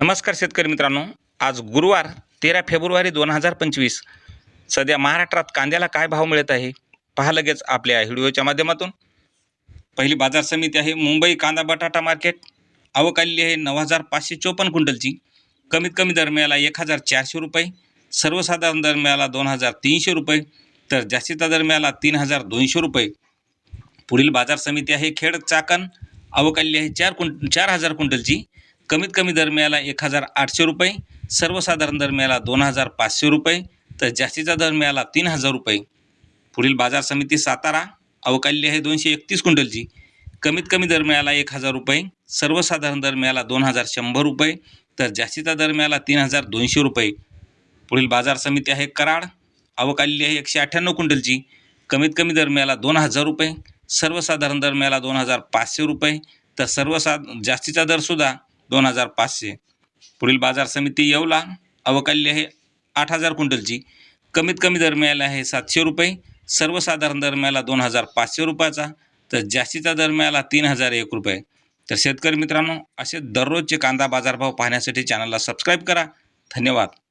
नमस्कार शेतकरी मित्रांनो. आज गुरुवार तेरा फेब्रुवारी दोन हजार पंचवीस. सध्या महाराष्ट्रात कांद्याला काय भाव मिळत आहे पहा लगेच आपल्या व्हिडिओच्या माध्यमातून. पहिली बाजार समिती आहे मुंबई कांदा बटाटा मार्केट. आवक आलेली आहे नऊ हजार पाचशे चोपन्न क्विंटलची. कमीत कमी दरम्याला एक हजार चारशे रुपये. सर्वसाधारण दरम्याला दोन हजार तीनशे रुपये. तर जास्तीचा दरम्याला तीन हजार दोनशे रुपये. पुढील बाजार समिती आहे खेड चाकण. आवक आलेली आहे चार क्विंट चार हजार क्विंटलची. कमीत कमी दरम्याला एक हजार आठशे रुपये सर्वसाधारण दरम्याला दोन हजार पाचशे रुपये तर जास्तीचा दर मिळाला तीन हजार रुपये. पुढील बाजार समिती सातारा अवकाली आहे दोनशे एकतीस क्विंटलची. कमीत कमी दर मिळाला एक हजार रुपये सर्वसाधारण दर मिळाला दोन हजार शंभर रुपये तर जास्तीचा दर मिळाला तीन हजार दोनशे रुपये. पुढील बाजार समिती आहे कराड अवकाली आहे एकशे अठ्ठ्याण्णव क्विंटलची. कमीत कमी दर मिळाला दोन हजार रुपये सर्वसाधारण दर मिळाला दोन हजार पाचशे रुपये तर सर्वसा जास्तीचा दरसुद्धा दोन हजार पाचशे. पुढील बाजार समिती येवला. अवकाली आहे आठ हजार क्विंटलची. कमीत कमी दर मिळाला आहे सातशे रुपये. सर्वसाधारण दर मिळाला दोन हजार पाचशे रुपयाचा. तर जास्तीचा दर मिळाला तीन हजार एक रुपये. तर शेतकरी मित्रांनो असे दररोजचे कांदा बाजारभाव पाहण्यासाठी चॅनलला सबस्क्राईब करा. धन्यवाद.